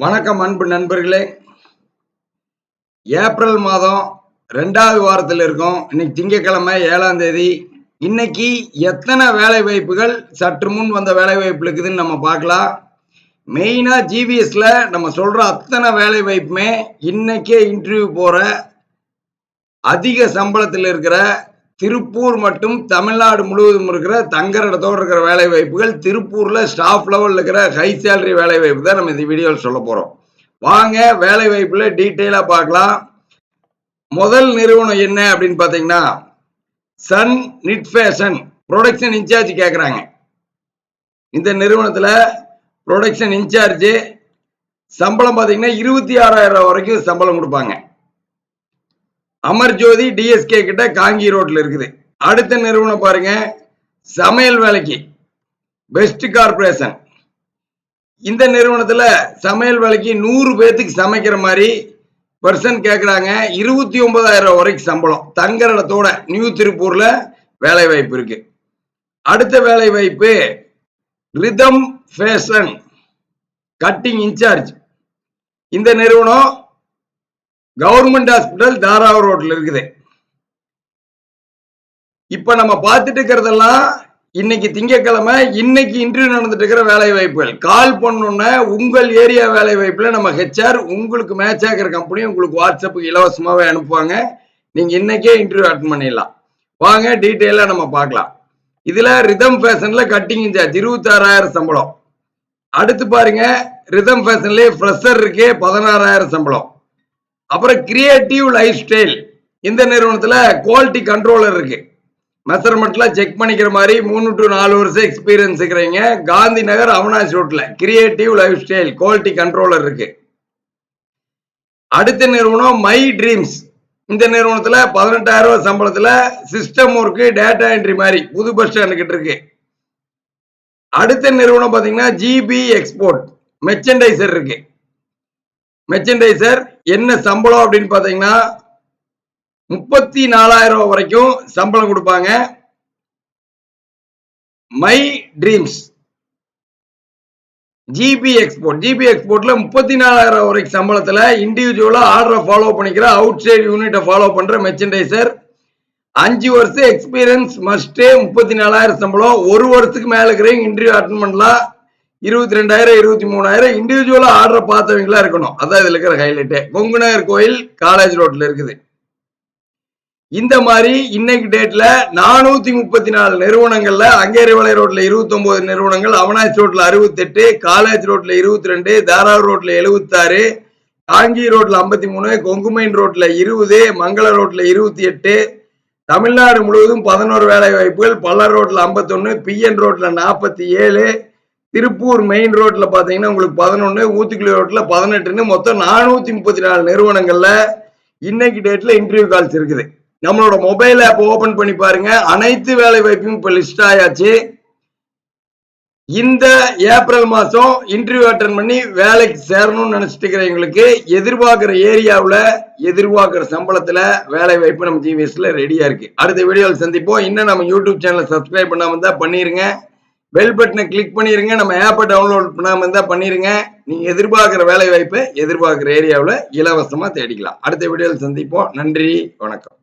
வணக்கம் அன்பு நண்பர்களே. ஏப்ரல் மாதம் ரெண்டாவது வாரத்தில் இருக்கோம். இன்னைக்கு திங்கட்கிழமை ஏழாம் தேதி. இன்னைக்கு எத்தனை வேலை வாய்ப்புகள் சற்று முன் வந்த வேலை வாய்ப்பு இருக்குதுன்னு நம்ம பார்க்கலாம். மெயினா ஜிபிஎஸ்ல நம்ம சொல்ற அத்தனை வேலை வாய்ப்புமே இன்னைக்கே இன்டர்வியூ போற அதிக சம்பளத்தில் இருக்கிற திருப்பூர் மற்றும் தமிழ்நாடு முழுவதும் இருக்கிற தங்குற இடத்தோடு இருக்கிற வேலை வாய்ப்புகள் திருப்பூர்ல ஸ்டாஃப் லெவலில் இருக்கிற ஹை சேலரி வேலை வாய்ப்பு தான் நம்ம இந்த வீடியோவில் சொல்ல போறோம். வாங்க வேலை வாய்ப்புல டீட்டெயிலாக பார்க்கலாம். முதல் நிறுவனம் என்ன அப்படின்னு பார்த்தீங்கன்னா Sun Knit fashion production incharge கேட்குறாங்க இந்த நிறுவனத்தில் ப்ரொடக்ஷன் இன்சார்ஜ் சம்பளம் பார்த்தீங்கன்னா இருபத்தி ஆறாயிரம் வரைக்கும் சம்பளம் கொடுப்பாங்க. அமர்ஜோதி டிஎஸ்கே கிட்ட காங்கி ரோட்ல இருக்குது. அடுத்த நிறுவனம் பாருங்க. சமையல் வேலைக்கு. பெஸ்ட் கார்பரேஷன் இந்த நிறுவனத்துல சமையல் வேலைக்கு நூறு பேர்த்துக்கு சமைக்கிற மாதிரி பர்சன் கேட்குறாங்க இருபத்தி ஒன்பதாயிரம் வரைக்கும் சம்பளம். தங்குற இடத்தோட நியூ திருப்பூர்ல வேலை வாய்ப்பு இருக்கு. அடுத்த வேலை வாய்ப்பு ரிதம் ஃபேஷன் கட்டிங் இன்சார்ஜ் இந்த நிறுவனம் கவர்மெண்ட் ஹாஸ்பிட்டல் தாராவூர் ரோட்ல இருக்குது. இப்ப நம்ம பார்த்துட்டு இருக்கிறதெல்லாம் இன்னைக்கு திங்கக்கிழமை இன்னைக்கு இன்டர்வியூ நடந்துட்டு இருக்கிற வேலை வாய்ப்புகள் கால் பண்ணோன்ன உங்கள் ஏரியா வேலை வாய்ப்புல நம்ம ஹெச்ஆர் உங்களுக்கு மேட்ச் ஆகிற கம்பெனி உங்களுக்கு வாட்ஸ்அப்புக்கு இலவசமாகவே அனுப்புவாங்க. நீங்க இன்னைக்கே இன்டர்வியூ அட்டன் பண்ணிடலாம். வாங்க டீட்டெயிலாக நம்ம பார்க்கலாம். இதுல ரிதம் ஃபேஷன்ல கட்டிங் இன்சார்ஜ் இருபத்தாறாயிரம் சம்பளம். அடுத்து பாருங்க ரிதம் ஃபேஷன்லேயே ஃப்ரெஷர் இருக்கே பதினாறாயிரம் சம்பளம். அப்புறம் கிரியேட்டிவ் லைஃப் ஸ்டைல் இந்த நிறுவனத்தில் குவாலிட்டி கண்ட்ரோலர் இருக்கு. மெஷர்மெண்ட்ல செக் பண்ணிக்கிற மாதிரி மூணு டு நாலு வருஷம் எக்ஸ்பீரியன்ஸ் இருக்கிறீங்க. காந்தி நகர் அவனாசி ரோட்ல creative lifestyle quality controller இருக்கு. அடுத்த நிறுவனம் மை ட்ரீம்ஸ் இந்த நிறுவனத்தில் பதினெட்டாயிரம் ரூபாய் சம்பளத்தில் சிஸ்டம் ஒர்க்கு டேட்டா என்ட்ரி மாதிரி புது பஸ் ஸ்டாண்ட் கிட்ட இருக்கு. அடுத்த நிறுவனம் பார்த்தீங்கன்னா ஜிபி எக்ஸ்போர்ட் மெர்ச்சன்டைசர் இருக்குது மெர்ச்சன்டைசர் என்ன சம்பளம் அப்படின்னு பாத்தீங்கன்னா முப்பத்தி நாலாயிரம் ரூபாய் வரைக்கும் சம்பளம் கொடுப்பாங்க. My dreams GB export GB எக்ஸ்போர்ட்ல முப்பத்தி நாலாயிரம் வரைக்கும் சம்பளத்துல இண்டிவிஜுவலா ஆர்டரை ஃபாலோ பண்ணிக்கிற அவுட் சைடு யூனிட்டை ஃபாலோ பண்ற மெர்ச்சன்டைசர் அஞ்சு வருஷம் எக்ஸ்பீரியன்ஸ் மஸ்டே முப்பத்தி நாலாயிரம் சம்பளம். ஒரு வருஷத்துக்கு மேல இருக்கிறவங்க இன்டர்வியூ அட்டன் பண்ணலாம். இருபத்தி ரெண்டாயிரம் இருபத்தி மூணாயிரம் இண்டிவிஜுவலா ஆர்டர் பார்த்தவங்களா இருக்கணும் அதான் இதுல இருக்கிற ஹைலைட்டே கொங்குநகர் கோயில் காலேஜ் ரோட்ல இருக்குது இந்த மாதிரி இன்னைக்கு டேட்ல நானூத்தி முப்பத்தி நாலு நிறுவனங்கள்ல அங்கேரிவலை ரோட்ல இருபத்தி ஒன்பது நிறுவனங்கள் அவனாச்சி ரோட்ல அறுபத்தி எட்டு காலேஜ் ரோட்ல இருபத்தி ரெண்டு தாராவூர் ரோட்ல எழுபத்தி ஆறு காங்கி ரோட்ல ஐம்பத்தி மூணு கொங்குமைன் ரோட்ல இருபது மங்கள ரோட்ல இருபத்தி எட்டு தமிழ்நாடு முழுவதும் பதினோரு வேலை வாய்ப்புகள் பல்லர் ரோட்ல ஐம்பத்தொன்னு பிஎன் ரோட்ல நாற்பத்தி ஏழு திருப்பூர் மெயின் ரோட்ல பாத்தீங்கன்னா உங்களுக்கு பதினொன்னு ஊத்துக்குளி ரோட்ல பதினெட்டுன்னு மொத்தம் நானூத்தி முப்பத்தி நாலு நிறுவனங்கள்ல இன்னைக்கு டேட்ல இன்டர்வியூ கால்ஸ் இருக்குது. நம்மளோட மொபைல் ஆப் ஓபன் பண்ணி பாருங்க. அனைத்து வேலை வாய்ப்பும் இப்ப லிஸ்ட் ஆயாச்சு. இந்த ஏப்ரல் மாசம் இன்டர்வியூ அட்டன் பண்ணி வேலைக்கு சேரணும்னு நினைச்சிட்டு இருக்கிறவங்களுக்கு எதிர்பார்க்குற ஏரியாவில் எதிர்பார்க்குற சம்பளத்தில் வேலை வாய்ப்பு நம்ம ஜிவிஎஸ்ல ரெடியாக இருக்கு. அடுத்த வீடியோவில் சந்திப்போம். இன்னும் நம்ம யூடியூப் சேனலை சப்ஸ்கிரைப் பண்ணாமல் தான் பண்ணிருங்க. பெல் பட்டனை கிளிக் பண்ணிருங்க. நம்ம ஆப்பை டவுன்லோட் பண்ணாம இருந்தா பண்ணிருங்க. நீங்க எதிர்பார்க்கிற வேலை வாய்ப்பை எதிர்பார்க்கிற ஏரியாவில் இலவசமா தேடிக்கலாம். அடுத்த வீடியோவில் சந்திப்போம். நன்றி. வணக்கம்.